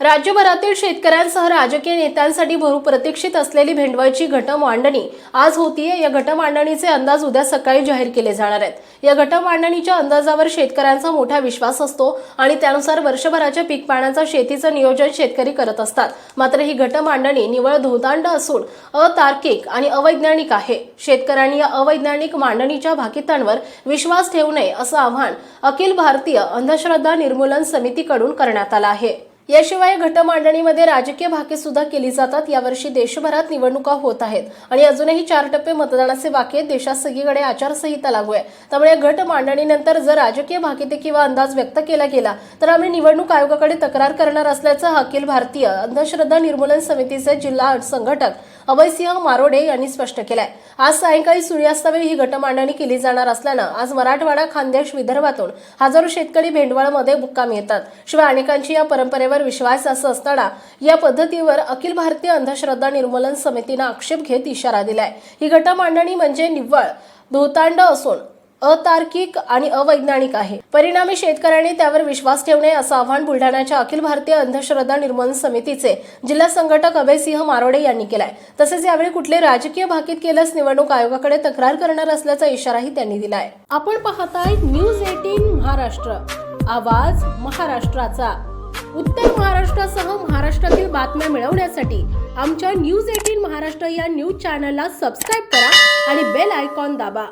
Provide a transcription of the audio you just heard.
राज्यभरातील शेतकऱ्यांसह राजकीय नेत्यांसाठी भरू प्रतीक्षित असलेली भेंडवळची घटमांडणी आज होतीये. या घटमांडणीचे अंदाज उद्या सकाळी जाहीर केले जाणार आहेत. या घटमांडणीच्या अंदाजावर शेतकऱ्यांचा मोठा विश्वास असतो आणि त्यानुसार वर्षभराच्या पीक पाण्याचा शेतीचं नियोजन शेतकरी करत असतात. मात्र ही घटमांडणी निवळ धोतांड असून अतार्किक आणि अवैज्ञानिक आहे. शेतकऱ्यांनी या अवैज्ञानिक मांडणीच्या भाकितांवर विश्वास ठेवू नये असं आव्हान अखिल भारतीय अंधश्रद्धा निर्मूलन समितीकडून करण्यात आलं आहे. याशिवाय घटमांडणीमध्ये राजकीय भाके सुद्धा केली जातात. यावर्षी देशभरात निवडणुका होत आहेत. आणि अजूनही चार टप्पे मतदानाचे बाकी आहेत. देशात सगळीकडे आचारसंहिता लागू आहे. त्यामुळे घट मांडणीनंतर जर राजकीय भाकिते किंवा अंदाज व्यक्त केला गेला तर आम्ही निवडणूक आयोगाकडे तक्रार करणार असल्याचं अखिल भारतीय अंधश्रद्धा निर्मूलन समितीचे जिल्हा संघटक अभयसिंह मारोडे यांनी स्पष्ट केलंय. आज सायंकाळी सूर्यास्तावेळी ही घटमांडणी केली जाणार असल्यानं आज मराठवाडा खानदेश विदर्भातून हजारो शेतकरी भेंडवळमध्ये मुक्कामी येतात. शिवाय अनेकांची या परंपरेवर विश्वास असं असताना या पद्धतीवर अखिल भारतीय अंधश्रद्धा निर्मूलन समितीनं आक्षेप घेत इशारा दिलाय. ही घटमांडणी म्हणजे निव्वळ धोतांड असून अतार्किक आणि अवैज्ञानिक आहे. परिणामी शेतकऱ्यांनी त्यावर विश्वास ठेवू नये असं आव्हान बुलढाण्याच्या अखिल भारतीय अंधश्रद्धा निर्मूलन समितीचे जिल्हा संघटक अभयसिंह मारोडे यांनी केलाय. तसेच यावेळी कुठले राजकीय भाकीत केल्यास निवडणूक आयोगाकडे तक्रार करणार असल्याचा इशाराही त्यांनी दिलाय. आपण पाहताय न्यूज एटीन महाराष्ट्र. आवाज महाराष्ट्राचा. उत्तर महाराष्ट्रासह महाराष्ट्रातील बातम्या मिळवण्यासाठी आमच्या न्यूज एटीन महाराष्ट्र या न्यूज चॅनलला सबस्क्राईब करा आणि बेल आयकॉन दाबा.